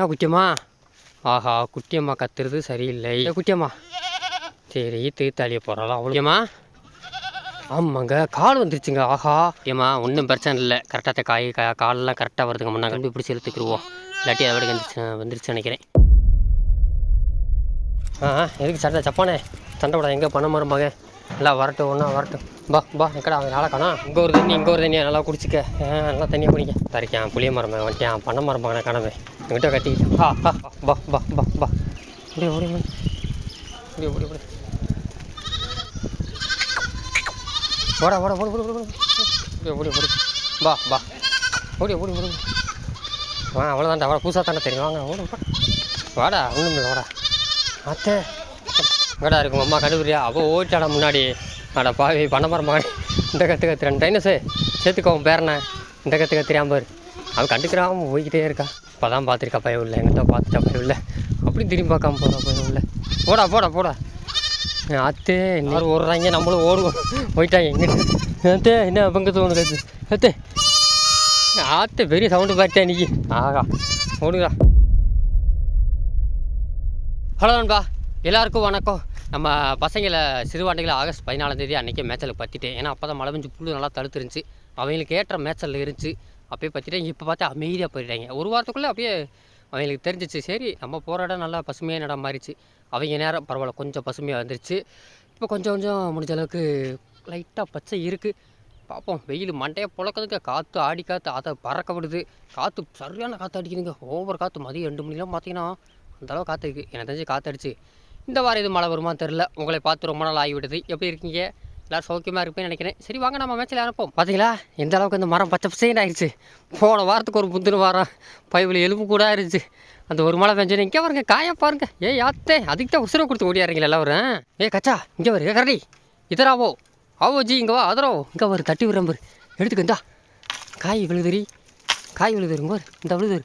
என்ன குட்டியம்மா. ஆஹா குட்டியம்மா கத்துறது சரியில்லை. குட்டியம்மா. சரி தீர்த்தாளிய போகிறாளா அவ்வளோமா ஆமாங்க கால் வந்துருச்சுங்க. ஆஹா. ஏம்மா ஒன்றும் பிரச்சனை இல்லை. கரெக்டாக காய் கா காலெலாம் கரெக்டாக வருதுங்க முன்னாங்க கம்பி பிடிச்சி இழுத்துக்குருவோம் இல்லாட்டி அதை விட வந்துருச்சு வந்துருச்சு நினைக்கிறேன். ஆ எதுக்கு சண்டை சப்பானே? சண்டை விட எங்கே பண்ண மகன் எல்லாம் வரட்டும் ஒன்றா வரட்டும். பா பா எக்கடா அவன் நாளை காணா? இங்கே ஒரு தண்ணி இங்கே ஒரு தண்ணியை? நல்லா குடிச்சிக்க. நல்லா தண்ணியை குடிக்க தரிக்கான் புளிய மரம் வந்துட்டான். பண்ண மரம் பண்ண காணவே எங்கிட்ட கட்டிக்கிட்டு ஆ ஆ பா பா பா பா. அப்படியே ஓடி ஓடி. ஓடி ஓடி ஓடி. ஓட ஓட ஓடு ஓடு ஓடி ஓடி. ஓடி பா பா. ஓடி ஓடி ஓடி வா அவ்வளோதான்டா அவ்வளோ புதுசாக தானே தெரியும். வாங்க ஓடு வாடா ஒன்றும் இல்லை வாடா. அத்தை. எங்கடா இருக்கும் அம்மா கடுவுறியா அவள் ஓட்டாடா முன்னாடி. அட பாவி பண்ண மரம் மகன் இந்த கற்று கத்துறேன். டைனஸு சேர்த்துக்கோ உன் பேரனை. இந்த கற்று கத்துறான் பாரு. அவன் கண்டுக்கிறாம போய்கிட்டே இருக்கா. இப்போ தான் பார்த்துருக்கா பயம் இல்லை. எங்கிட்ட பார்த்துட்டா பயம் இல்லை. அப்படி திரும்பி பார்க்காம போகிறா பயம் இல்லை. போடா போடா போடா. அத்தே இன்னொரு ஓடுறாங்க நம்மளும் ஓடுவோம். போயிட்டாங்க எங்கிட்ட அத்தே என்ன பங்கு தோணுது அத்தே. ஆத்தே பெரிய சவுண்டு பார்த்தேன் இன்னைக்கு? ஆகா ஓடுங்கடா ஹலோ நண்பா எல்லாருக்கும் வணக்கம். நம்ம பசங்களை சிறுவாண்டைகளை ஆகஸ்ட் பதினாலாம் தேதி மேச்சலுக்கு மேய்ச்சலுக்கு பற்றிட்டேன் ஏன்னா அப்போ தான் மழை பெஞ்சு புல்லு நல்லா தடுத்துருந்துச்சு. அவங்களுக்கு ஏற்ற மேய்ச்சல் இருந்துச்சு. அப்படியே பற்றிட்டேன் இப்போ பார்த்தா அமைதியாக போயிட்டாங்க. ஒரு வாரத்துக்குள்ளே அப்படியே அவங்களுக்கு தெரிஞ்சிச்சு. சரி நம்ம போகிற இடம் நல்லா பசுமையான இடம் மாறிச்சு. அவங்க நேரம் பரவாயில்ல. கொஞ்சம் பசுமையாக வந்துருச்சு. இப்போ கொஞ்சம் கொஞ்சம் முடிஞ்ச அளவுக்கு லைட்டாக பச்சை இருக்குது பார்ப்போம் வெயில் மண்டையை புழக்கிறதுக்கு காற்று ஆடி காற்று அதை பறக்க விடுது. காற்று சரியான காற்று அடிக்குதுங்க. ஓவர் காற்று மதியம் ரெண்டு மணிலாம் பார்த்தீங்கன்னா அந்தளவு காற்று இருக்குது எனக்கு தெரிஞ்சு காற்று அடிச்சு இந்த வாரம் இது மழை வருமா தெரில உங்களை பார்த்து ரொம்ப நாள் ஆகிவிடுது எப்படி இருக்கீங்க? எல்லோரும் சௌக்கியமாக இருப்பேன்னு நினைக்கிறேன். சரி வாங்க நம்ம மேட்சில் அனுப்போம் பார்த்தீங்களா எந்த அளவுக்கு இந்த மரம் பச்சை பசேன்னு ஆயிடுச்சு போன வாரத்துக்கு ஒரு முந்தின வாரம். பைபிள் எலும்பு கூட ஆயிடுச்சு அந்த ஒரு மழை பெஞ்சு இங்கே பாருங்க காய பாருங்க. ஏ யாத்தே அதுக்கு தான் உசுரை கொடுத்து ஓடியாருங்களா எல்லாரும். ஏ கச்சா இங்கே வரு கரடி. இதராவோ ஆவோ ஜி இங்கே வா அதரோ. இங்கே வரு தட்டி விடுறேன் எடுத்துக்க இந்தா. காய் விழுதுரி காய் விழுதுருங்க இந்த விழுதுரு.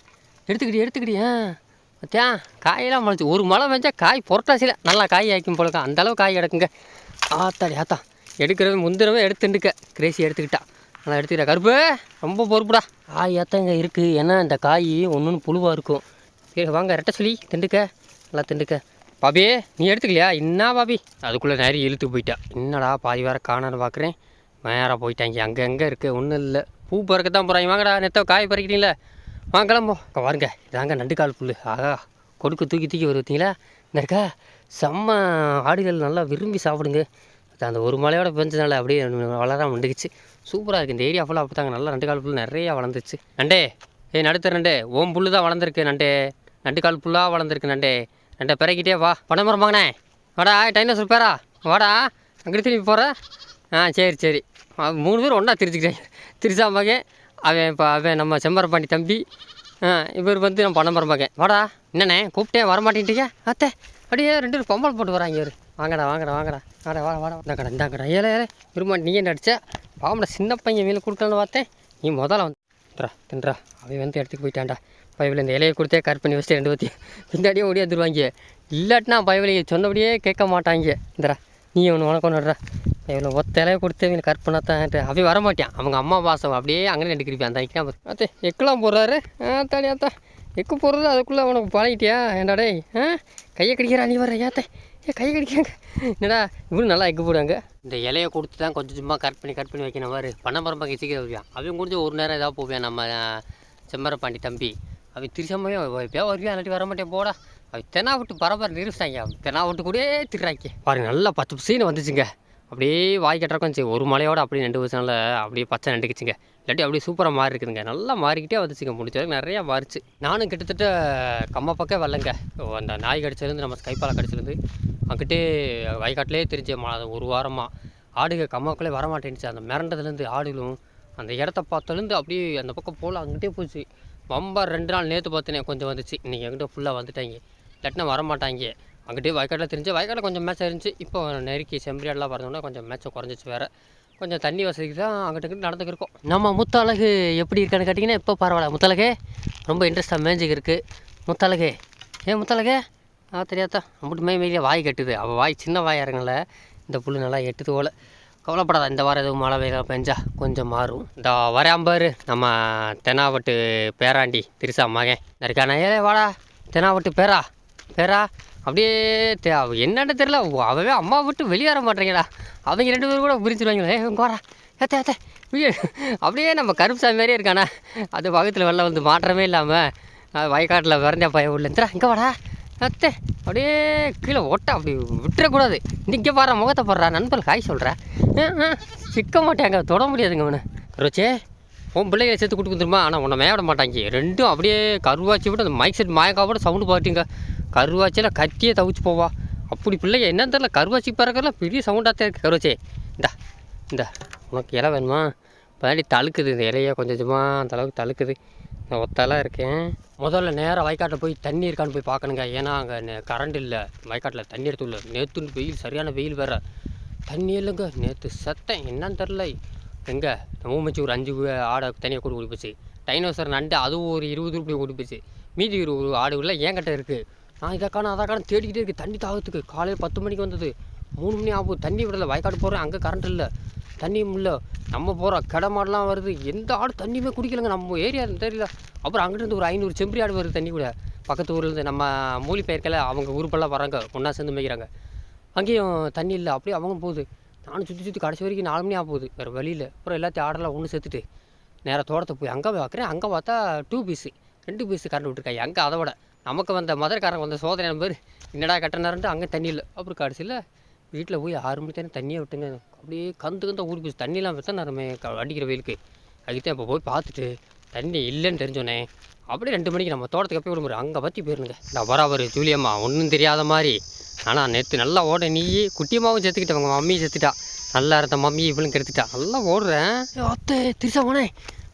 எடுத்துக்கிட்டி எடுத்துக்கிட்டியா ஆ காயெல்லாம் முளைச்சி. ஒரு மழை பெஞ்சா காய் புரட்டாசியில் நல்லா காய் ஆய்க்கும் போலக்கா. அந்த அளவு காய் கிடக்குங்க. ஆத்தாடி ஆத்தா. எடுக்கிறது முந்தினவே எடுத்துட்டுக்க. கிரேசி எடுத்துக்கிட்டா. நல்லா எடுத்துக்கிட்டா. கருப்பு ரொம்ப பொறுப்புடா. காய் ஏத்தங்க இருக்குது ஏன்னா இந்த காய் ஒன்று ஒன்று புழுவாக இருக்கும். சரி வாங்க ரெட்டை சொல்லி திண்டுக்க. நல்லா திண்டுக்க. பாபி நீ எடுத்துக்கலையா? என்ன பாபி? அதுக்குள்ளே நிறைய இழுத்து போயிட்டா. என்னடா பாதி வேற காணான்னு பார்க்குறேன் நேராக போயிட்டாங்க. அங்கே எங்கே இருக்குது ஒன்றும் இல்லை. பூ பறக்க தான் போகிறாங்க வாங்கடா நெத்த காய் பறிக்கிறீங்களே. வாங்க கிளம்போ. இங்க பாருங்க இதாங்க நண்டுக்கால் புல் ஆகா கொடுக்கு தூக்கி தூக்கி வருவீங்களா இந்த இருக்கா செம்ம ஆடுகள் நல்லா விரும்பி சாப்பிடுங்க. அந்த ஒரு மலையோட பெஞ்சதுனால அப்படியே வளராம வந்துக்குச்சு சூப்பராக இருக்குது இந்த ஏரியா ஃபுல்லாக அப்படி தாங்க நல்லா நண்டுக்கால் புல் நிறையா வளர்ந்துச்சு நண்டே ஏய் நடுத்த நண்டே ஓம் புல்லு தான் வளர்ந்துருக்கு நண்டே. நண்டுக்கால் புல்லாக வளர்ந்துருக்கு நண்டே. நண்டை பிறக்கிட்டே வா. பணமரம் வாங்கினே. வாடா டைனோசர் பேரா. வாடா அங்கிட்டு திரும்பி போகிற ஆ சரி சரி. மூணு பேரும் ஒன்றா திரிச்சுக்கிட்டேன் திரிச்சா மகன் அவன் இப்போ அவன் நம்ம செம்பரப்பாண்டி தம்பி. இவர் வந்து நம்ம பணமரம் மகன் வாடா என்னண்ணே கூப்பிட்டேன் வரமாட்டேன்ட்டீங்க அத்தை அப்படியே ரெண்டு பேரும் பொம்பளை போட்டு வராங்க இவர். வாங்கடா வாங்கடா வாங்கடா. வாடா வாடா வாடா. இந்த கடை இந்த கடை ஏழை ஏழை விரும்ப நீ என்ன அடிச்ச? பாம்பட சின்ன பையன் வீட்டில் கொடுக்கலான்னு பார்த்தேன். நீ முதல்ல வந்து தின்றா தின்றா. அவன் வந்து இடத்துக்கு போயிட்டான்டா. பைபிள் இந்த இலையை கொடுத்தே கட் பண்ணி வச்சுட்டு ரெண்டு பற்றி பின்னாடியே ஓடியாந்துருவாங்க இல்லாட்டினா பைபிளை சொன்னபடியே கேட்க மாட்டாங்க. இந்தரா நீ ஒன்று உனக்கு ஒன்று இவ்வளோ ஒத்த இலையை கொடுத்து இவங்க கட் பண்ணாதான் அப்படியே வரமாட்டேன். அவங்க அம்மா பாசம் அப்படியே அங்கே ரெண்டு அந்த ஐக்கியம் அத்தே எக்கெல்லாம் போடுறாரு? ஆ தாடி எக்கு போடுறது அதுக்குள்ளே உனக்கு பழகிட்டியா? ஏன்டா டேய் ஆ? கையை கடிக்கிறா நீ வர ஏத்தே ஏ கையை கடிக்கிறாங்க என்னடா இவரும் நல்லா எக்கு போடுவாங்க. இந்த இலையை கொடுத்து தான் கொஞ்சம் சும்மா கட் பண்ணி கட் பண்ணி வைக்கணும் மாதிரி பண்ணமரம்பா சீக்கிரம் வருவான் அவன் கொஞ்சம் ஒரு நேரம் ஏதாவது போவேன் நம்ம செம்மரப்பாண்டி தம்பி. அவன் திருச்சம்பையும் எப்போ வருவியா? இல்லாட்டி வரமாட்டேன் போடா. அவன் தெனா விட்டு பரபர நிறுத்தாங்க தென்னா தெனா விட்டு கூடயே திட்டுறாங்க. பாருங்க நல்லா பத்து பசீனு வந்துச்சுங்க. அப்படியே வாய் கட்டுறக்கும் சரி ஒரு மலையோட அப்படியே ரெண்டு வருஷம்ல அப்படியே பச்சை நண்டுக்குச்சுங்க இல்லாட்டி அப்படியே சூப்பராக மாறி இருக்குதுங்க. நல்லா மாறிக்கிட்டே வந்துச்சுங்க. முடிஞ்ச வரைக்கும் நிறையா மாறிச்சு. நானும் கிட்டத்தட்ட கம்ம பக்கம் வரலங்க. அந்த நாய் கடிச்சிலேருந்து நம்ம கைப்பாலை கடிச்சிலேருந்து அங்கிட்டே வயக்காட்டிலே தெரிஞ்ச மா ஒரு வாரமாக ஆடுகள் கம்மாக்குள்ளே வரமாட்டேன்ச்சு அந்த மிரண்டதுலேருந்து ஆடுகளும் அந்த இடத்த பார்த்ததுலேருந்து அப்படியே அந்த பக்கம் போல் அங்கிட்டே போச்சு. ரொம்ப ரெண்டு நாள் நேற்று பார்த்தேனே கொஞ்சம் வந்துச்சு. இன்றைக்கி எங்கிட்ட ஃபுல்லாக வந்துட்டாங்க. இல்லாட்டினா வரமாட்டாங்க. அங்கிட்டே வயக்காட்டில் தெரிஞ்சு வயக்காட்டில் கொஞ்சம் மேட்ச் இருந்துச்சு இப்போ நெருக்கி செம்பரியாடெலாம் பார்த்தோம்னா கொஞ்சம் மேட்சை குறைஞ்சிச்சு வேறு. கொஞ்சம் தண்ணி வசதிக்கு தான் அங்கிட்ட இங்கிட்ட நடந்துக்கிருக்கோம் நம்ம முத்தழகு எப்படி இருக்கான்னு கேட்டிங்கன்னா இப்போ பரவாயில்ல. முத்தழகே ரொம்ப இன்ட்ரெஸ்ட்டாக மேஞ்சிக்கு இருக்குது முத்தழகே. ஏன் முத்தழகே? ஆ தெரியாதா? நம்மட்டு மே மேலே வாய் கட்டுது. அவள் வாய் சின்ன வாய் இறங்கல இந்த புல் நல்லா எட்டுது போல. கவலைப்படாத இந்த வாரம் எதுவும் மழை வெயில் பெஞ்சா கொஞ்சம் மாறும். இந்த வரையாம்பாரு நம்ம தெனாவட்டு பேராண்டி திருசா மகன். இருக்கானே ஏ வாடா. தெனாவட்டு பேரா. பேரா அப்படியே என்னன்னு தெரியல. அவவே அம்மா விட்டு வெளியேற மாட்டேறீங்களா அவங்க ரெண்டு பேரும் கூட பிரிச்சுருவாங்களே கோரா இங்க வாடா. ஏத்தே ஏத்தே அப்படியே நம்ம கருப்புசாமி மாதிரியே இருக்கானா? அது பக்கத்தில் வெளில வந்து மாற்றமே இல்லாமல் வயக்காட்டில் விறந்த பய உள்ள இங்கே வாடா. அத்தே அப்படியே கீழே ஒட்ட அப்படி விட்டுறக்கூடாது. இங்கே பாரு முகத்தை போடுறா. நண்பர்கள் காய் சொல்கிறேன் சிக்க மாட்டாங்க. தொட முடியாதுங்க அவனை ரோச்சே உன் பிள்ளைகளை சேர்த்து கொடுத்துருமா ஆனால் உன்னை மேய விட மாட்டாங்க. ரெண்டும் அப்படியே கருவாச்சி விட்டு அந்த மைக் செட் மாயக்காவோட சவுண்டு பார்த்துங்க கருவாச்சியில் கத்தியே தவிச்சு போவா. அப்படி பிள்ளைங்க என்னன்னு தெரில கருவாச்சி பறக்கலாம் பெரிய சவுண்டாக தான் இருக்குது கருவாச்சே இந்தா இந்த உனக்கு இலை வேணுமா? பின்னாடி தழுக்குது இந்த இலையை கொஞ்சம் கொஞ்சமாக அந்தளவுக்கு தழுக்குது. நான் ஒத்தாலாம் இருக்கேன். முதல்ல நேராக வயக்காட்டில் போய் தண்ணி இருக்கான்னு போய் பார்க்கணுங்க. ஏன்னா அங்கே கரண்ட் இல்லை. வயக்காட்டில் தண்ணி எடுத்துள்ள நேற்று வெயில் சரியான வெயில் வேறு. தண்ணி இல்லைங்க நேற்று சத்தம் என்னன்னு தெரில எங்கே மூமிச்சு ஒரு அஞ்சு ஆடை தனியாக கூட்டு ஓடி போச்சு. டைனோசர் நண்டு அதுவும் ஒரு இருபது ரூபாய் ஓடி போச்சு. மீதி ஒரு ஆடுகள்லாம் ஆடு உள்ள என்கிட்ட இருக்குது நான் இதை காணும் அதை காணும் தேடிக்கிட்டே இருக்குது தண்ணி தாகத்துக்கு. காலையில் பத்து மணிக்கு வந்தது. மூணு மணி ஆகும். தண்ணி விடலை. வயக்காடு போகிறேன் அங்கே கரண்ட் இல்லை. தண்ணியும் இல்லை. நம்ம போகிறோம் கடை மாடெலாம் வருது. எந்த ஆடு தண்ணியுமே குடிக்கலங்க. நம்ம ஏரியா தெரியல. அப்புறம் அங்கிட்டு ஒரு ஐநூறு செம்பரி ஆடு வருது தண்ணி கூட. பக்கத்து ஊர்லேருந்து நம்ம மூலி பெயர்க்கல அவங்க ஊருப்பெல்லாம் வராங்க. ஒன்றா சேர்ந்து மேய்க்கிறாங்க. அங்கேயும் தண்ணி இல்லை. அப்படியே அவங்க போகுது. நானும் சுற்றி சுற்றி கடைசி வரைக்கும் நாலு மணி ஆக போகுது. வேறு வழியில் அப்புறம் எல்லாத்தையும் ஆடெல்லாம் ஒன்று சேர்த்துட்டு நேராக தோட்டத்தை போய் அங்கே பார்க்குறேன் அங்கே பார்த்தா டூ பீஸு ரெண்டு பீஸு கரண்ட் விட்டுருக்காங்க. அங்கே அதை விட. நமக்கு வந்த மதுரைக்காரங்க வந்த சோதனை நம்பர் என்னடா கட்டினாருன்ட்டு அங்கே தண்ணி இல்லை. அப்புறம் கடைசியில் வீட்டில் போய் ஆறு மணி தானே தண்ணியை விட்டுங்க. அப்படியே கந்து கந்த ஊறி போச்சு. தண்ணிலாம் வச்சா நான் அடிக்கிற வெயிலுக்கு. அதுக்குதான் இப்போ போய் பார்த்துட்டு தண்ணி இல்லைன்னு தெரிஞ்சோன்னே அப்படியே ரெண்டு மணிக்கு நம்ம தோட்டத்துக்கு போய் விடுமுறை அங்கே பற்றி போயிருங்க நான் வராவர் ஜூலியம்மா ஒன்றும் தெரியாத மாதிரி. ஆனால் நேற்று நல்லா ஓட நீ குட்டியம்மாவும் செத்துக்கிட்ட உங்கள் மம்மியும் செத்துட்டா. நல்லா இருந்த மம்மி இவளும் கெடுத்துட்டா. நல்லா ஓடுறேன். அத்தை திருசா போனேன்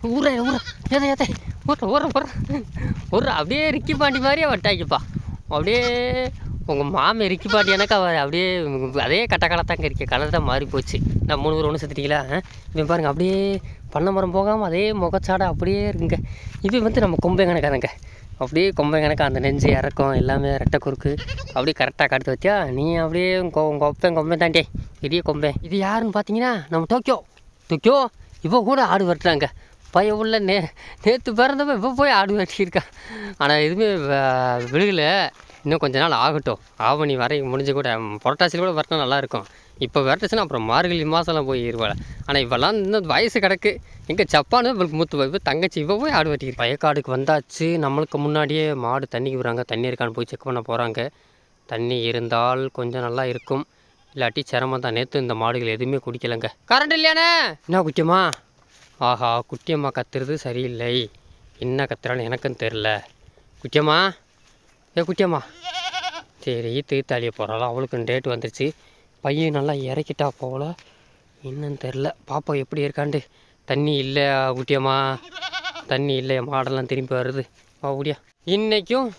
ஊரே ஊர ஏதா ஏதா ஊர் ஊற ஓடுற ஓடுற அப்படியே ரிக்கி பாண்டி மாதிரியே வட்டாக்கிப்பா அப்படியே உங்கள் மாமி ரிக்கி பாண்டி எனக்கு அப்படியே அதே கட்டக்காலத்தாங்க கலத்தாங்க இருக்க கலர் தான் மாறி போச்சு. நான் மூணு பேர் ஒன்று செத்துட்டீங்களா இப்போ பாருங்க அப்படியே பண்ண மரம் போகாமல் அதே முகச்சாடை அப்படியே இருக்குங்க. இது வந்து நம்ம கொம்பை கணக்காதங்க அப்படியே கொம்பை கணக்கா அந்த நெஞ்சு இறக்கம் எல்லாமே ரெட்டை குறுக்கு. அப்படியே கரெக்டாக காட்டு வச்சியா நீ அப்படியே கொ கொப்பேன் கொம்பேன் தாண்டே. பெரிய கொம்பேன் இது யாருன்னு பார்த்தீங்கன்னா நம்ம டோக்கியோ. டோக்கியோ இப்போ கூட ஆடு வரட்டுறாங்க பையன் உள்ள நே நேற்று பிறந்தப்ப இப்போ போய் ஆடு வெட்டியிருக்கா ஆனால் எதுவுமே வ- விழுகல. இன்னும் கொஞ்ச நாள் ஆகட்டும். ஆவணி வரைக்கும் முடிஞ்சு கூட புரட்டாசியில் கூட வரட்டினா நல்லாயிருக்கும் இப்போ விரட்டுச்சுன்னா அப்புறம் மார்கழி மாதம்லாம் போய் இருவாள் ஆனால் இவெல்லாம் இன்னும் வயசு கிடக்கு. எங்கே ஜப்பானு இவளுக்கு மூத்து இப்போ தங்கச்சி இவ போய் ஆடு வெட்டிருக்கு வயக்காடுக்கு வந்தாச்சு. நம்மளுக்கு முன்னாடியே மாடு தண்ணிக்கு விடுறாங்க. தண்ணி இருக்கான்னு போய் செக் பண்ண போகிறாங்க தண்ணி இருந்தால் கொஞ்சம் நல்லா இருக்கும். இல்லாட்டி சிரமம் தான் நேற்று இந்த மாடுகள் எதுவுமே குடிக்கலைங்க. கரண்ட் இல்லையானே என்ன குடிக்குமா? ஆஹா குட்டியம்மா கத்துறது சரியில்லை. என்ன கத்துறான்னு எனக்கும் தெரில குட்டியம்மா? ஏ குட்டியம்மா. சரி தீர்த்தாளியை போகிறாள் அவளுக்கு டேட் வந்துருச்சு. பையன் நல்லா இறக்கிட்டா போகல என்னன்னு தெரில பாப்பா எப்படி இருக்காண்டு? தண்ணி இல்லை குட்டியம்மா? தண்ணி இல்லை மாடெல்லாம் திரும்பி வருது. வா குடியா இன்றைக்கும்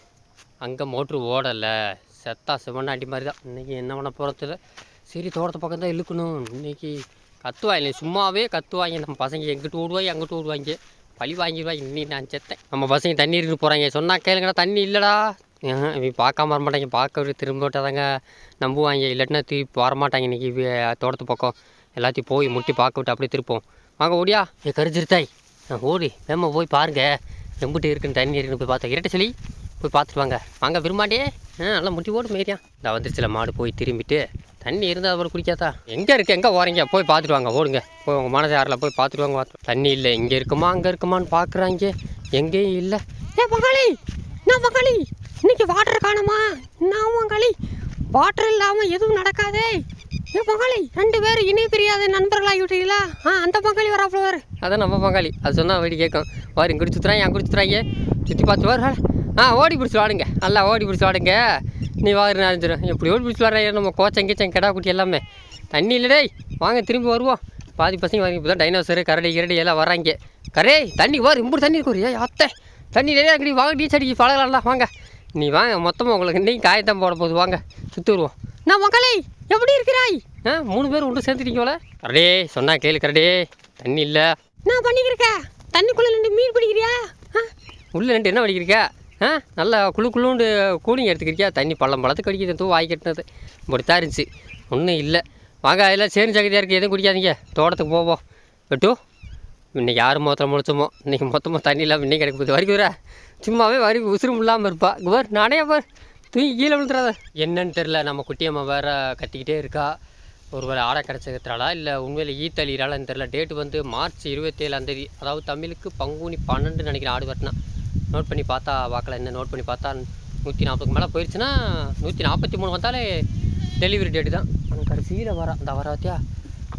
அங்கே மோட்ரு ஓடலை. செத்தா சிவனாட்டி மாதிரி தான் இன்றைக்கி என்ன பண்ண போகிறதில்ல சரி தோட்டத்தை பக்கம் தான் இழுக்கணும். இன்றைக்கி கத்துவாங்க சும்மாவே கத்துவாங்க. நம்ம பசங்க எங்கிட்டு ஓடுவாங்க அங்கிட்டு ஓடுவாங்க பழி வாங்கிடுவாங்க இன்னி நான் செத்தேன். நம்ம பசங்க தண்ணி இருக்கு போகிறாங்க சொன்னால் கேளுங்கடா தண்ணி இல்லைடா. ஏன் இவங்க பார்க்காம வர மாட்டாங்க. பார்க்க திரும்ப விட்டாதாங்க நம்புவாங்க. இல்லாட்டினா திருப்பி வரமாட்டாங்க இன்றைக்கி தோட்டத்து பக்கம். எல்லாத்தையும் போய் முட்டி பார்க்க விட்டு அப்படியே திருப்போம் வாங்க ஓடியா. ஏ கருஞ்சிருத்தாய். ஓடி. வேமா போய் பாருங்க. எம்பிட்டு இருக்குன்னு தண்ணி இருக்குன்னு போய் பார்த்தா. இரட்டை சொல்லி போய் பார்த்துட்டு வாங்க. வாங்க விரும்பாண்டே ஆ நல்லா முட்டி போட்டு மேரியா இந்த வந்துருச்சுல மாடு போய் திரும்பிட்டு தண்ணி இருந்தால் அப்புறம் குடிக்காதா? எங்கே இருக்கு? எங்கே போகிறீங்க போய் பார்த்துட்டு வாங்க ஓடுங்க. போய் உங்கள் மனசு யாரில் போய் பார்த்துட்டு வாங்க பார்த்து தண்ணி இல்லை. இங்கே இருக்குமா? அங்கே இருக்குமான்னு பார்க்குறாங்க. எங்கேயும் இல்லை. ஏ பங்காளி நான் பங்காளி இன்னைக்கு வாட்டர் காணுமா? நான் பங்காளி வாட்டர் இல்லாமல் எதுவும் நடக்காதே. ஏ பங்காளி ரெண்டு பேரும் இணை பிரியாத நண்பர்களாகி விட்டீங்களா ஆ அந்த பங்காளி வராப்புல வாரு அதான் நம்ம பங்காளி அது சொன்னால் வீடு கேட்கும். வாரு இங்கே சுற்றுறாங்க அங்கே சுற்றுறாங்க சுற்றி பார்த்து வாரு ஆ ஓடி பிடிச்சி வாடுங்க நல்லா ஓடி பிடிச்சி வாடுங்க நீ வாரு நினைஞ்சிடும் எப்படி ஓடி பிடிச்சி வர நம்ம கோச்சம் கீச்சம் கிடா குட்டி எல்லாமே. தண்ணி இல்லை டேய் வாங்க திரும்பி வருவோம். பாதி பசங்க வாங்கி இப்போ தான் டைனோசரு கரடி கிரடி எல்லாம் வராங்க கரே தண்ணி வாரு இப்படி தண்ணி இருக்கு ஏ அத்தை தண்ணி நிறையா அடி வாங்க டீ செடிக்கு பழகலாம்ல. வாங்க. நீ வாங்க மொத்தமாக உங்களுக்கு இன்னைக்கு காயத்தான் போட போகுது. வாங்க சுற்றி வருவோம். நான் மகளே எப்படி இருக்கிறாய்? ஆ மூணு பேர் ஒன்று சேர்ந்துட்டீங்களே கரடே சொன்னா கேளு கரடே. தண்ணி இல்லை. நான் பண்ணிக்கிறக்க தண்ணிக்குள்ளே ரெண்டு மீன் பிடிக்கிறியா? உள்ள ரெண்டு என்ன படிக்கிறீங்க ஆ? நல்லா குழு குழுண்டு கூலிங் எடுத்துக்கிறியா? தண்ணி பள்ளம் பழத்துக்கு கடிக்கிறது தூ வாய் கட்டினது. இப்படித்தான் இருந்துச்சு. ஒன்றும் இல்லை. வாங்க அதெல்லாம் சேரும் சகதியாக இருக்குது எதுவும் குடிக்காதீங்க. தோட்டத்துக்கு போவோம். வெட்டு. இன்னைக்கு யார் மொத்தம் முழிச்சோமோ இன்றைக்கி மொத்தமாக தண்ணி இல்லாமல் இன்னைக்கு எனக்கு போகுது. வரைக்கும் வர. சும்மாவே வரி உசுரும் இல்லாமல் இருப்பா. குவர் நானே பார். தூங்கி கீழே விழுந்துடாத என்னன்னு தெரில நம்ம குட்டியம்மா வேற கத்திக்கிட்டே இருக்கா. ஒருவேளை ஆடை கிடச்சதுனால இல்லை உண்மையில் ஈத்தளிராலன்னு தெரில டேட்டு வந்து மார்ச் இருபத்தேழாந்தேதி அதாவது தமிழுக்கு பங்குனி பன்னெண்டு நினைக்கிறேன் ஆடு வரட்டினா நோட் பண்ணி பார்த்தா பார்க்கல. என்ன நோட் பண்ணி பார்த்தா நூற்றி நாற்பதுக்கு மேலே போயிடுச்சுன்னா நூற்றி நாற்பத்தி மூணு வந்தாலே டெலிவரி டேட்டு தான். ஆனால் கடைசியில் வர அந்த வர பார்த்தியா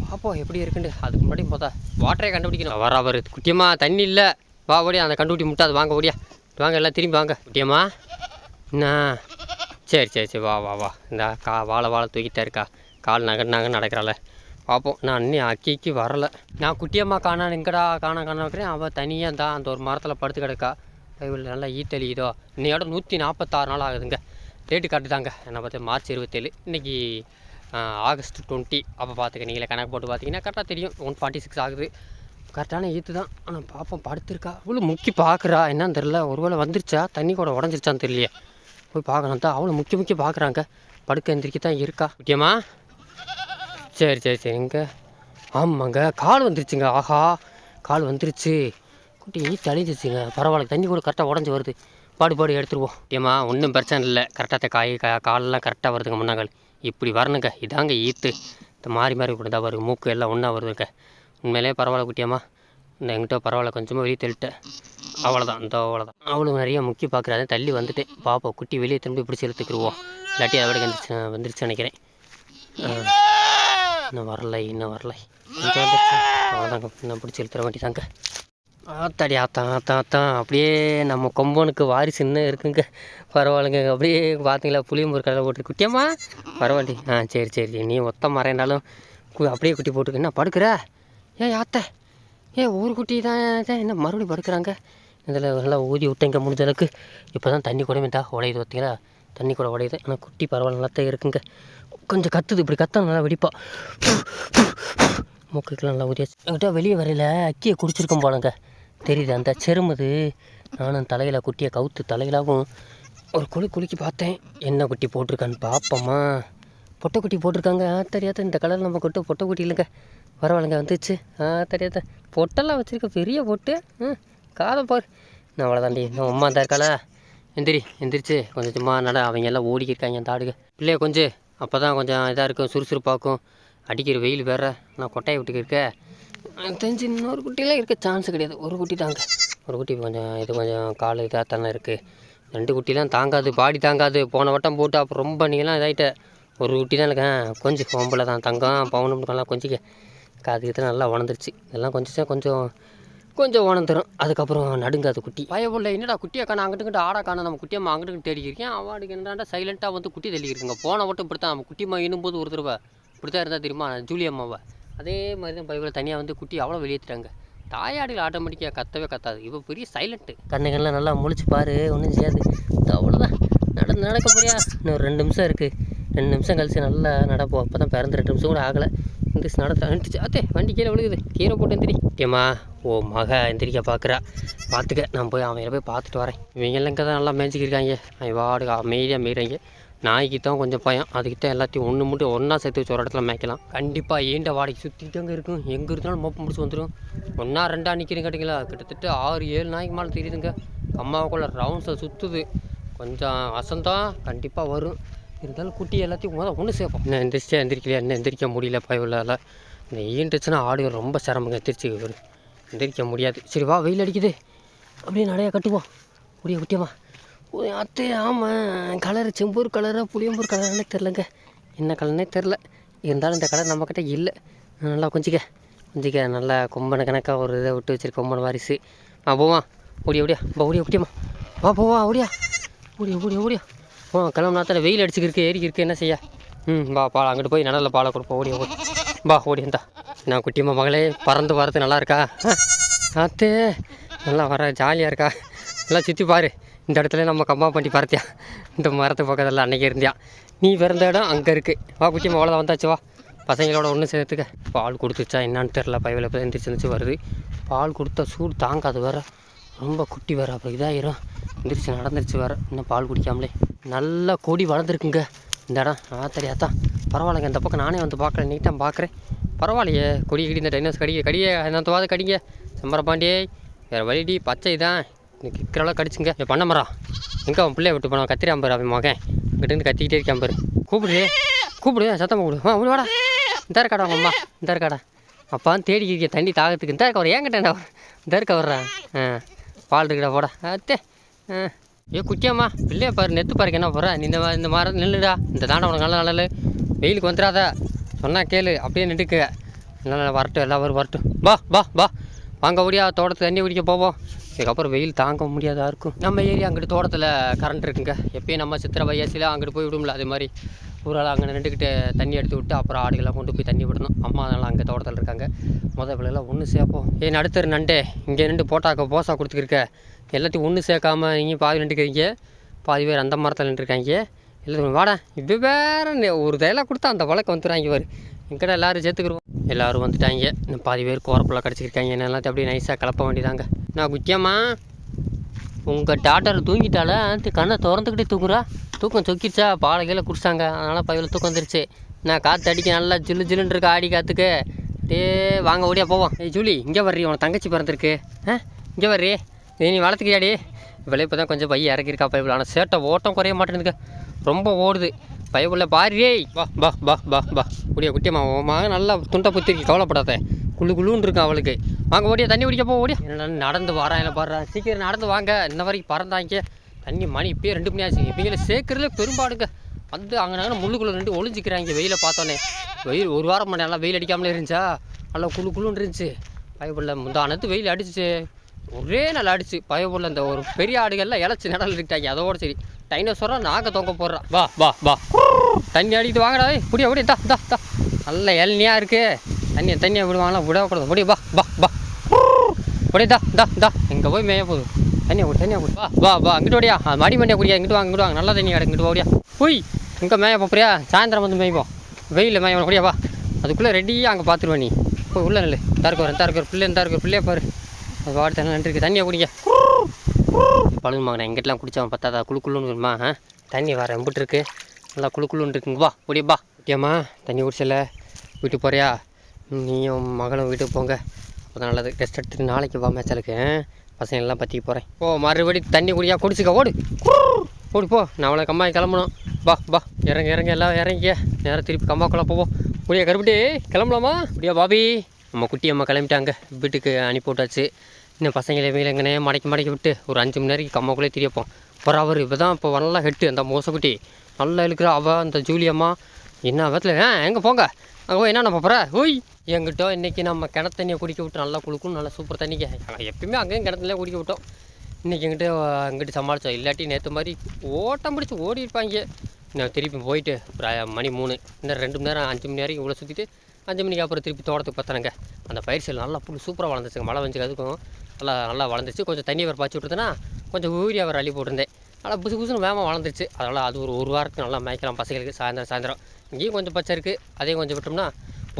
பார்ப்போம் எப்படி இருக்குன்னு அதுக்கு முன்னாடி போதா வாட்டரே கண்டுபிடிக்கணும். வர வருது குட்டியம்மா தண்ணி இல்லை. வா ஓடியா. அந்த கண்டுபிடி முட்டாது வாங்க ஓடியா. வாங்க எல்லாம் திரும்பி வாங்க. குட்டியம்மா என்ன? சரி சரி சரி. வா வா வா. இந்த கா வாழை வாழை தூக்கிட்டே இருக்கா. கால் நகர் நகர் நடக்கிறாள. பார்ப்போம் நான் இன்னும் அக்கிக்கு வரல. நான் குட்டியம்மா காணான்னு எங்கடா காணா காண வைக்கிறேன் அவள் தனியாக தான் அந்த ஒரு மரத்தில் படுத்து கிடக்கா. பைபிள் நல்லா ஈட்டலிக்குதோ இன்னையோட நூற்றி நாற்பத்தாறு நாள் ஆகுதுங்க. டேட்டு காட்டுதாங்க என்ன பார்த்து மார்ச் இருபத்தேழு. இன்றைக்கி ஆகஸ்ட் டுவெண்ட்டி. அப்போ பார்த்துக்க நீங்களே கணக்கு போட்டு பார்த்தீங்கன்னா கரெக்டாக தெரியும். ஒன் ஃபார்ட்டி சிக்ஸ் ஆகுது கரெக்டான ஈத்து தான். ஆனால் பாப்போம் படுத்திருக்கா? அவ்வளோ முக்கி பார்க்குறா என்னன்னு தெரில ஒருவேளை வந்துருச்சா? தண்ணி கூட உடஞ்சிருச்சான்னு தெரியலையே. போய் பார்க்கணும். தான் அவ்வளோ முக்கிய முக்கிய பார்க்குறாங்க படுக்க எந்திரிக்க தான் இருக்கா. முக்கியமா? சரி சரி சரி ஆமாங்க. கால் வந்துருச்சுங்க. ஆஹா. கால் வந்துருச்சு. குட்டி ஈத்து பரவாயில்ல தண்ணி கூட கரெக்டாக உடஞ்சி வருது. பாடு பாடு எடுத்துருவோம். ஏம்மா ஒன்றும் பிரச்சனை இல்லை. கரெக்டாக காய் கா காலெல்லாம் கரெக்டாக வருதுங்க முன்னாங்கள் இப்படி வரணுங்க. இதாங்க ஈத்து. இந்த மாறி மாறி கூட தான் வருது. மூக்கு எல்லாம் ஒன்றா வருதுங்க. உண்மையிலே பரவாயில்ல குட்டியம்மா. இந்த எங்கிட்ட பரவாயில்ல கொஞ்சமாக வெளியே தெளிட்டேன் அவ்வளோதான் இந்த அவ்வளோதான் அவ்வளோ நிறைய முக்கி பார்க்குறாங்க தள்ளி வந்துட்டேன். பாப்போம் குட்டி வெளியே திரும்பி பிடிச்சி இழுத்துக்குருவோம் இல்லாட்டி அதை விட வந்துருச்சு வந்துருச்சு நினைக்கிறேன். இன்னும் வரலை இன்னும் வரலை. கொஞ்சம் வந்துருச்சு. அவ்வளோதாங்க இன்னும் பிடிச்சி இழுத்துற வேண்டியதாங்க ஆத்தாடி ஆத்தா ஆத்தா ஆத்தா. அப்படியே நம்ம கொம்பனுக்கு வாரிசு இன்னும் இருக்குங்க. பரவாயில்லைங்க. அப்படியே பார்த்தீங்களா புளியம்பூர் கடலை போட்டு குட்டியம்மா. பரவாயில்ல ஆ சரி சரி. நீ ஒத்த மறையினாலும் அப்படியே குட்டி போட்டுக்க. என்ன படுக்கிற? ஏ ஆத்த. ஏ ஒரு குட்டி தான். என்ன மறுபடியும் படுக்கிறாங்க? இதில் நல்லா ஊதி விட்டேங்க முடிஞ்ச அளவுக்கு. இப்போ தான் தண்ணி கூட வேண்டா உடையுது பார்த்தீங்களா தண்ணி கூட உடையுது. ஆனால் குட்டி பரவாயில்ல. நல்லா தான் இருக்குங்க. கொஞ்சம் கத்துது. இப்படி கத்த நல்லா வெடிப்பா. மூக்குக்கெல்லாம் நல்லா ஊதியாச்சு. என்கிட்ட வெளியே வரையில அக்கியை குடிச்சிருக்கோம் போலங்க. தெரியுது அந்த செருமது நானும் தலையில் குட்டியை கவுத்து தலையிலாவும் ஒரு குழி குலுக்கி பார்த்தேன். என்ன குட்டி போட்டிருக்கான்னு பார்ப்போம்மா பொட்டை குட்டி போட்டிருக்காங்க. ஆ தெரியாத இந்த கலர் நம்ம கொட்டு பொட்டை குட்டி இல்லைங்க. பரவாயில்லைங்க வந்துச்சு ஆ தெரியாத பொட்டெல்லாம் வச்சுருக்க பெரிய பொட்டு. ம் காதை பாரு. நான் அவ்வளோதாண்டி இன்னும் அம்மா தான் இருக்காளா? எந்திரி எந்திரிச்சு. கொஞ்சம் சும்மா நட அவங்க எல்லாம் ஓடிக்கிருக்காங்க அந்த ஆடுக. பிள்ளைய கொஞ்சம் அப்போ தான் கொஞ்சம் இதாக இருக்கும் சுறுசுறுப்பாக்கும். அடிக்கிற வெயில் வேற. நான் கொட்டையை விட்டுக்கு எனக்கு தெரிஞ்சு இன்னொரு குட்டிலாம் இருக்க சான்ஸ் கிடையாது. ஒரு குட்டி தாங்க. ஒரு குட்டி கொஞ்சம் இது கொஞ்சம் கால் இதாக தானே இருக்குது ரெண்டு குட்டிலாம் தாங்காது பாடி தாங்காது. போன வட்டம் போட்டு அப்புறம் ரொம்ப நீங்களாம் இதாகிட்ட ஒரு குட்டி தான் இருக்கேன். கொஞ்சம் பொம்பளை தான். தங்கம் பவுனுலாம் கொஞ்சிக்க. காது கிட்ட நல்லா உணர்ந்துருச்சு. இதெல்லாம் கொஞ்சம் கொஞ்சம் கொஞ்சம் உணர்ந்துரும். அதுக்கப்புறம் நடுங்காது குட்டி. பயப்புள்ள என்னடா குட்டியை காண அங்கிட்டு ஆடா காண நம்ம குட்டியம்மா அங்கிட்டு இங்கிட்டு தேடி இருக்கேன் அவாடுக்கு என்னடா சைலண்ட்டாக வந்து குட்டி தள்ளி இருக்குங்க. போன வட்டம் இப்படி தான் நம்ம குட்டியம்மா இனும்போது ஒரு தடவை இப்படி தான் இருந்தால் தெரியுமா? ஜூலி அம்மாவை. அதே மாதிரி தான் பைபிள் தனியாக வந்து குட்டி அவ்வளோ வெளியேற்றிட்டாங்க தாயாடுகள் ஆட்டோமேட்டிக்காக கத்தவே கத்தாது. இப்போ பெரிய சைலண்ட்டு கண்ணுகள்லாம் நல்லா முழிச்சு பாரு ஒன்றும் செய்யாது. அவ்வளோதான் நடந்து நடக்க போறியா? இன்னும் ரெண்டு நிமிஷம் இருக்குது ரெண்டு நிமிஷம் கழிச்சு நல்லா நடப்போம். அப்போ தான் பிறந்து ரெண்டு நிமிஷம் கூட ஆகலை. இந்த நடத்த நின்றுச்சு அத்தே வண்டி கீழே விழுகுது. கீழே போட்டு எந்திரி. ஏம்மா ஓ மக எந்திரிக்க பார்க்குறா பார்த்துக்க நான் போய் அவன் போய் பார்த்துட்டு வரேன். இவங்க எல்லாம் இங்கே தான் நல்லா மேய்ச்சிக்கிருக்காங்க அவன் வாடு அமைதியாக மீறாங்க நாய்க்கு தான் கொஞ்சம் பயம். அதுக்கு தான் எல்லாத்தையும் ஒன்று மட்டும் ஒன்றா சேர்த்து வச்சு ஒரு இடத்துல மேய்க்கலாம். கண்டிப்பாக ஏண்ட வாடகை சுற்றிட்டு அங்கே இருக்கும். எங்கே இருந்தாலும் மோப்பம் முடிச்சு வந்துடும் ஒன்றா ரெண்டா நிற்கிறேன் கேட்டிங்களா? கிட்டத்தட்ட ஆறு ஏழு நாய்க்கு மேலே தெரியுதுங்க. அம்மாவுக்குள்ள ரவுண்ட்ஸை சுற்றுது கொஞ்சம் அசந்தம் கண்டிப்பாக வரும். இருந்தாலும் குட்டி எல்லாத்தையும் முதல் ஒன்று சேர்ப்போம். இன்னும் எந்திரிச்சா எந்திரிக்கலையா இன்னும் எந்திரிக்க முடியல பயவில்லால இந்த ஈண்டுச்சுன்னா ஆடு ரொம்ப சிரமங்க. எந்திரிச்சு வரும் எந்திரிக்க முடியாது. சரி வா வெயில் அடிக்குது. அப்படியே நடையா கட்டுவோம். முடிய குட்டியம்மா அத்தை ஆமாம் கலர் செம்பூர் கலராக புளியம்பூர் கலரானே தெரிலங்க என்ன கலர்னே தெரில இருந்தாலும் இந்த கலர் நம்மக்கிட்ட இல்லை. நல்லா கொஞ்சிக்க. கொஞ்சிக்க நல்லா கொம்பன கணக்காக ஒரு இதை விட்டு வச்சிருக்க கொம்பன வாரிசு. ஆ போவா ஓடியா ஓடியா. பா ஓடியா ஓட்டியம்மா வா போவா ஓடியா. ஓடியா ஓடியா ஓடியா. ஓ கிளம்புனாத்தால வெயில் அடிச்சுக்கிருக்கு ஏறி இருக்கு என்ன செய்ய? ம் வா பால் அங்கிட்டு போய் நல்ல பாலை கொடுப்போம். ஓடியா ஓடி வா ஓடியந்தா நான் குட்டியம்மா மகளே பறந்து வரது நல்லா இருக்கா? அத்தே நல்லா வர ஜாலியாக இருக்கா? நல்லா சுற்றி பாரு. இந்த இடத்துல நம்ம கம்மா பண்ணி பறத்தியா இந்த மரத்து பக்கத்தில் அன்னைக்கு இருந்தியா. நீ பிறந்த இடம் அங்கே இருக்குது வா குட்டியம்மா அவ்வளோதான் வந்தாச்சு வா. பசங்களோட ஒன்று சேர்த்துக்க. பால் கொடுத்துச்சா என்னன்னு தெரில பைவில் இப்போ எந்திரிச்சு எந்திரிச்சு வருது. பால் கொடுத்தா சூடு தாங்காது வேற. ரொம்ப குட்டி வேற அப்போ இதாகிரும் எந்திரிச்சு நடந்துருச்சு வேற. இன்னும் பால் குடிக்காமலே. நல்லா கொடி வளர்ந்துருக்குங்க. இந்த இடம். ஆ தெரியாதான் பரவாயில்லைங்க இந்த பக்கம் நானே வந்து பார்க்குறேன் நீட்டாக பார்க்குறேன். பரவாயில்லையே கொடி கிடி இந்த டைனோஸ் கடிக்க கடிய என்னத்தவாது கடிங்க. சம்பரபாண்டியே வேறு வழிடி பச்சை தான் இன்னைக்கு கிக்கிறளவு கடிச்சுங்க. இப்போ பண்ண மரம் எங்கே அவன் பிள்ளைய விட்டு போனான்? கத்திரி அம்பர் அவன் மகன். இங்கிட்டு கத்திக்கிட்டே இருக்கான் பாரு. கூப்பிடு. கூப்பிடு. சத்தம் கூப்பிடு ஆ வாடா. இந்த இருக்காடா உங்கள் அம்மா இந்த இருக்காடா அப்பா தேடிக்கிறிய தண்ணி தாகத்துக்கு. இந்த இருக்க வர ஏங்கிட்டேன்டா இந்த இருக்க வர்றேன் ஆ. பால் இருக்குடா போடா. அத்தே. ஆ. ஏ குட்டியாம்மா. பிள்ளைய பாரு நெத்து பாருக்கு என்ன போகிற நீ இந்த மா- இந்த மரம் நில்லுடா. இந்த தாண்டா உனக்கு நல்ல நல்ல வெயிலுக்கு வந்துடாத. சொன்னால் கேளு. அப்படியே நின்றுக்க. நல்லா வரட்டும். எல்லாம் வரும் வரட்டும். வா வா வா. வாங்க ஓடியா. தோட்டத்துக்கு தண்ணி குடிக்க போவோம். இதுக்கப்புறம் வெயில் தாங்க முடியாதா இருக்கும். நம்ம ஏரியா அங்கிட்டு தோட்டத்தில் கரண்ட் இருக்குங்க. எப்பயும் நம்ம சித்திரை வையாசியில் அங்கிட்டு போய் விடும்ல அது மாதிரி. ஊரால் அங்கே நின்றுக்கிட்டு தண்ணி எடுத்து விட்டு அப்புறம் ஆடுகள்லாம் கொண்டு போய் தண்ணி விடணும். அம்மா அதெல்லாம் அங்கே தோட்டத்தில் இருக்காங்க. முத பிள்ளைலாம் ஒன்று சேர்ப்போம். ஏன் நடுத்தர் நண்டே இங்கே நின்று போட்டாக்க போசா கொடுத்துருக்க எல்லாத்தையும் ஒன்று சேர்க்காம நீங்கள் பாதி நின்றுக்கிறீங்க பாதி பேர் அந்த மரத்தில் நின்றுருக்காங்க எல்லாத்துக்கும் வாடா இது வேற ஒரு தையெல்லாம் கொடுத்தா அந்த வழக்கம் வந்துடுறாங்க பாரு எங்கடா எல்லாரும் சேர்த்துக்குருவோம். எல்லோரும் வந்துட்டாங்க. இன்னும் பாதி பேர் கோரப்பெல்லாம் கிடச்சிருக்காங்க என்ன எல்லாத்தையும் அப்படியே நைஸாக கலப்ப வேண்டியதாங்க. நான் முக்கியமாக உங்கள் டாக்டர் தூங்கிட்டால அந்த கண்ணை திறந்துக்கிட்டே தூங்குறா. தூக்கம் சொக்கிடுச்சா? பாலை கீழே குடிச்சாங்க. அதனால் பையில தூக்கம் வந்துருச்சு. நான் காற்று அடிக்க நல்லா ஜில்லு ஜில்லுன்னு இருக்கா ஆடி காற்றுக்கு அப்படியே வாங்க ஓடியா போவோம். ஏய் ஜூலி இங்கே வர்றீ உனக்கு தங்கச்சி பிறந்திருக்கு. ஆ? இங்கே வர்றீ. நீ வளர்த்துக்கியாடி வளர்த்துக்கிறியாடி? இப்போ தான் கொஞ்சம் பையன் இறக்கிருக்கா பைப்பில் ஆனால் சேட்டை ஓட்டம் குறைய மாட்டேனுங்க ரொம்ப ஓடுது. பயப்புள்ள பாரியே வா பா பா பா பா குடியா குட்டியம்மா உன் மகன் நல்லா துண்டை புத்திருக்கு கவலைப்படாத. குழு குழுன்னு இருக்கும் அவளுக்கு. வாங்க ஓடியா தண்ணி குடிக்க போ ஓடியா. நடந்து வரான் இல்லை பாடுறான் சீக்கிரம் நடந்து வாங்க. இன்ன வரைக்கும் பறந்தாங்க. தண்ணி மணி இப்பயே ரெண்டு மணி ஆச்சு. இவங்கள சேர்க்கறதுல பெரும்பாடுங்க. வந்து அங்கே நாங்கள் முள்ளுக்குள்ளே ரெண்டு ஒளிஞ்சிக்கிறாங்க வெயிலை பார்த்தோன்னே. வெயில் ஒரு வாரம் மணி நல்லா வெயில் அடிக்காமலே இருந்துச்சா? நல்லா குளு குளுன்னு இருந்துச்சு. பயப்படல முந்தானத்து வெயில் அடிச்சிச்சு. ஒரே நாள் அடிச்சு பயபுள்ள இந்த ஒரு பெரிய ஆடுகள்லாம் இழைச்சி நடல் இருக்காங்க அதோட சரி. டைனோசரா நாக்க தொங்க போடுறான் வா வா வா. தண்ணி அடிக்கிட்டு வாங்கடா. ஏய் புடியா தா தா தா. நல்ல இளநியாக இருக்கு. தண்ணியை தண்ணியை விடுவாங்களா? விடக்கூடாது. முடியும் வா வா வா. அப்படியே தா தா தா. இங்கே போய் மேய போதும். தண்ணியை கொடு தண்ணியை கொடு. வா வா வா. அங்கிட்டு ஓடியா மடி மண்டியா குடியா. இங்கிட்டு வாங்க இங்கிட்டு வாங்க நல்ல தண்ணி கிடக்கு இங்கிட்டு ஓடியா போய் இங்கே மேய போறியா சாயந்தரம் வந்து மேய்ப்போம். வெயிலில் மேய முடியா வா. அதுக்குள்ளே ரெடியாக அங்கே பார்த்துருவா நீ. போய் உள்ள நில்லு. தருக்கு வரேன் தருக்கு பிள்ளை தருக்கு பிள்ளையே பாரு. வாடி தண்ணி நன்றி தண்ணியை குடிங்க. பழுகு எங்கிட்டலாம் குடித்தவன் பத்தாதா? குளு குளுன்னு வருமா தண்ணி வர எம்பிட்டுருக்கு. நல்லா குளு இருக்குங்க வா ஓடியப்பா பா தண்ணி குடிச்சல? வீட்டுக்கு போறியா? நீயும் மகளும் வீட்டுக்கு போங்க. அப்போ நல்லது. ரெஸ்ட் எடுத்துட்டு நாளைக்கு வா மேட்சலுக்கு பசங்க எல்லாம் பற்றிக்கு போகிறேன் ஓ மறுபடி தண்ணி குடியா குடிச்சுக்க ஓடு. ஓடி போ. நான் அவளை கம்மாய் கிளம்பணும். பா பா இறங்க இறங்க எல்லாம் இறங்கிக்க. நேரம் திருப்பி கம்மாக்குள்ளே போவோம். முடியா கருப்பட்டி கிளம்பலாமா? முடியா பாபி. நம்ம குட்டி அம்மா கிளம்பிட்டாங்க. வீட்டுக்கு அனுப்பி விட்டாச்சு. இன்னும் பசங்களை இவங்களை எங்கனே மடக்கி மடக்கி விட்டு ஒரு அஞ்சு மணி நேரம் கம்மாக்குள்ளே திரியப்போம். அப்புறம் அவர் இப்போ தான் இப்போ நல்லா ஹெட்டு அந்த மோசக்குட்டி. நல்லா இழுக்கிற அவள் அந்த ஜூலியம்மா என்ன விதத்தில் ஆ எங்கே போங்க? அங்கே போய் என்ன நம்ம போகிற ஓய் எங்கிட்ட இன்றைக்கி நம்ம கிணத்து தண்ணியை குடிக்க விட்டு நல்லா குளுக்கும் நல்லா சூப்பர் தண்ணிக்கு நாங்கள் எப்பயுமே அங்கேயும் கிணத்துலேயே குடிக்க விட்டோம். இன்றைக்கி எங்கிட்ட எங்கிட்ட சமாளித்தோம் இல்லாட்டி நேற்று மாதிரி ஓட்டம் பிடிச்சி ஓடி இருப்பாங்க நான் திருப்பி போயிட்டு ஒரு மணி மூணு இன்னும் ரெண்டு மணி நேரம் அஞ்சு மணி நேரம் இவ்வளோ சுற்றிட்டு அஞ்சு மணிக்கு அப்புறம் திருப்பி தோட்டத்துக்கு பார்த்தானுங்க அந்த பயிர் செல் நல்லா புல் சூப்பராக வளர்ந்துச்சுங்க. மழை வந்துச்சு அதுக்கும் நல்லா நல்லா வளர்ந்துச்சு. கொஞ்சம் தண்ணி வேறு பாய்ச்சி விட்டுருந்தேன்னா கொஞ்சம் ஊரியா வேறு அள்ளி போட்டிருந்தேன். நல்லா புதுசு புதுசுன்னு வேகமாக வளர்ந்துருச்சு. அதனால் அது ஒரு ஒரு வாரத்துக்கு நல்லா மேய்க்கலாம் பசங்களுக்கு சாயந்தரம் சாயந்தரம். இங்கேயும் கொஞ்சம் பச்சை இருக்குது அதையும் கொஞ்சம் விட்டோம்னா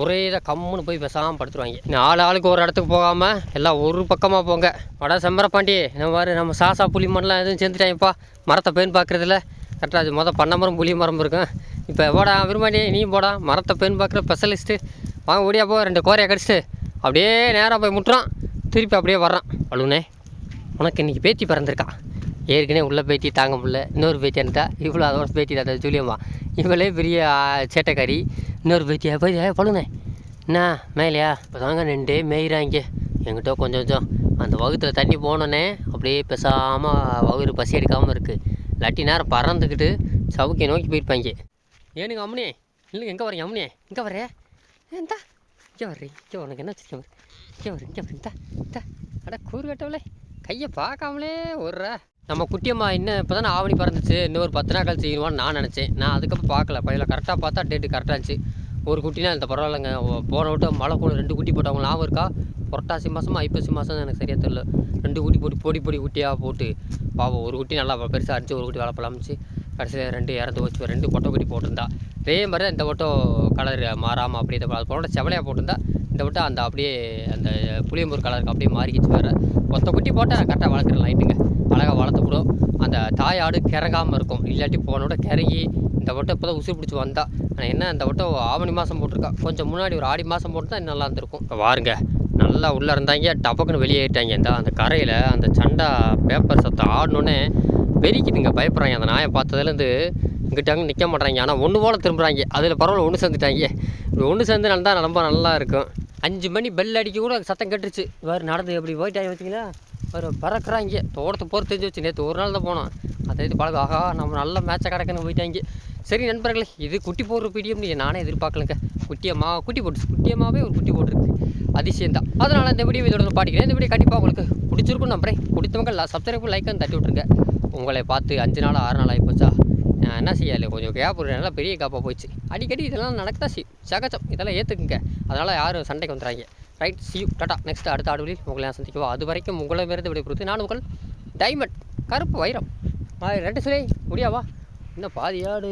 ஒரே இதாக கம்முன்னு போய் பேசாமல் படுத்துருவாங்க. நாலு ஆளுக்கு ஒரு இடத்துக்கு போகாமல் எல்லாம் ஒரு பக்கமாக போங்க. வட செம்பரப்பாண்டி நம்ம மாதிரி நம்ம சாசா புளி மரம்லாம் எதுவும் சேர்ந்துட்டாங்கப்பா மரத்தை பேன் பார்க்குறதுல கரெக்டாக அது மொதல் பண்ண மரம் புளி மரம் இருக்கும். இப்போ போடா விரும்பாண்டி நீ போடா. மரத்தை பெண் பார்க்குற ஸ்பெஷலிஸ்ட்டு வாங்க ஓடியா போ ரெண்டு கோரையை கடிச்சிட்டு. அப்படியே நேராக போய் முட்டுறான். திருப்பி அப்படியே வர்றான். அழுனே உனக்கு இன்றைக்கி பேத்தி பிறந்திருக்கா? ஏற்கனவே உள்ள பேத்தி தாங்க முடியல. இன்னொரு பேத்தி இவ்வளோ அதோட பேத்தி தான் ஜூலியம்மா இவளே பெரிய சேட்டைக்காரி. இன்னொரு பேத்தியா போய் ஏ பழுனே என்ன மேலையா? இப்போ தாங்க நின்று மேயிறாங்க. எங்கிட்ட கொஞ்சம் கொஞ்சம் அந்த வகுத்தில் தண்ணி போனோன்னே அப்படியே பேசாமல் வகுறு பசி எடுக்காமல் இருக்குது இல்லாட்டி நேரம் பறந்துக்கிட்டு சவுக்கியை நோக்கி போயிருப்பாங்க. ஏனுங்க அம்மனே. இல்லைங்க எங்கே வரீங்க அம்மனே? எங்கே வர ஏன்டா இங்கே வர்றீ இங்கே உனக்கு என்ன வச்சிருக்கேன் இங்கே வர இங்கே வரு இந்தா அட கூறு கட்டவளே. கையை பார்க்காமலே ஒரு நம்ம குட்டியம்மா இன்னும் இப்போ தானே ஆவணி பறந்துச்சு. இன்னும் ஒரு பத்து நாள் கழிச்சு நான் நினச்சேன். நான் அதுக்கப்புறம் பார்க்கல. பையில கரெக்டாக பார்த்தா டேட்டு கரெக்டாக இருந்துச்சு. ஒரு குட்டினா இந்த பரவாயில்லைங்க. போன விட்டு மழை கூட ரெண்டு குட்டி போட்டவங்க ஞாபகம் இருக்கா? புரட்டாசி மாதமா ஐப்பசி மாதம் எனக்கு சரியாக தெரியல. ரெண்டு குட்டி போட்டு பொடி பொடி குட்டியாக போட்டு. பாவம் ஒரு குட்டி நல்லா பெருசாக அடிச்சு ஒரு குட்டி வளர்ப்பலாமிச்சு கடைசியில் ரெண்டு இறந்து வச்சு ரெண்டு பொட்டை குட்டி போட்டிருந்தா. அதே மாதிரி இந்த வட்டம் கலர் மாறாமல் அப்படியே இந்த அது போன செவலையாக போட்டிருந்தா இந்த வட்டம் அந்த அப்படியே அந்த புளியம்பூர் கலருக்கு அப்படியே மாறிக்கிச்சு வேறு. ஒத்த குட்டி போட்டால் கரெக்டாக வளர்க்குற லைட்டுங்க அழகாக வளர்த்துவிடும் அந்த தாயாடு தாய் ஆடு கிறங்காமல் இருக்கும். இல்லாட்டி போனோட கிறங்கி இந்த வட்டம் இப்போ தான் உசுறு பிடிச்சி வந்தா. ஆனால் என்ன இந்த வட்டம் ஆவணி மாதம் போட்டிருக்கா. கொஞ்சம் முன்னாடி ஒரு ஆடி மாதம் போட்டு தான் நல்லா இருந்திருக்கும். வாருங்க. நல்லா உள்ளே இருந்தாங்க டபக்குன்னு வெளியேட்டாங்க இந்த அந்த கரையில் அந்த சண்டா பேப்பர் சத்தம் ஆடணுன்னே பெருக்கிதுங்க பயப்படுறாங்க. அந்த நாயை பார்த்ததுலேருந்து இங்கிட்டாங்க நிற்க மாட்டாங்க ஆனால் ஒன்று போல திரும்புகிறாங்க அதில் பரவாயில்ல ஒன்று சேர்ந்துட்டாங்க. ஒன்று சேர்ந்து நல்லா ரொம்ப நல்லா இருக்கும். அஞ்சு மணி பெல் அடிக்க கூட சத்தம் கட்டுருச்சு. வேறு நடந்து எப்படி போயிட்டாங்க பார்த்தீங்களா? ஒரு பறக்குறாங்க. தோட்டத்தை போகிற தெரிஞ்சு வச்சு நேற்று ஒரு நாள் தான் போனோம். அதை இது பழகம் ஆகா நம்ம நல்ல மேட்சை கிடக்குன்னு போயிட்டாங்க. சரி நண்பர்களே இது குட்டி போடுற பிடியும் நீங்கள் நானே எதிர்பார்க்கலங்க. குட்டியம்மா குட்டி போட்டு குட்டியம்மாவே ஒரு குட்டி போட்டிருக்கு. அதிசயம் தான் அதனால் இந்த வீடியோ இதோட பாடிக்கிறேன். இந்த வீடியோ கண்டிப்பாக உங்களுக்கு பிடிச்சிருக்கும் நம்புறேன். பிடித்தவங்க சப்ஸ்கிரைப் லைக் தட்டி விட்ருங்க உங்களை பார்த்து அஞ்சு நாள் ஆறு நாள் ஆகிப்போச்சா? நான் என்ன செய்யலை கொஞ்சம் கேப் நல்லா பெரிய கேப்பாக போயிடுச்சு. அடிக்கடி இதெல்லாம் நடக்கதான் சி சகஜம். இதெல்லாம் ஏற்றுக்குங்க அதனால் யாரும் சண்டைக்கு வந்துடுறாங்க ரைட் சியூ டாட்டா நெக்ஸ்ட் அடுத்த ஆடுகளில் உங்களை நான் சந்திக்குவோம் அது வரைக்கும் உங்களை மேருந்து நான் உங்கள் டைமண்ட். கருப்பு வைரம். ரெண்டு சிலை. முடியாவா இன்னும் பாதி ஆடு.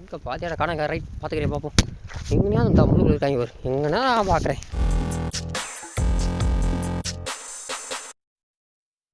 இங்கே பாதி ஆடை காணாங்க. ரைட் பார்த்துக்கிறேன் பார்ப்போம். எங்கேனா அந்த முள்ளு இருக்காங்க ஒரு எங்கன்னா நான் பார்க்குறேன்.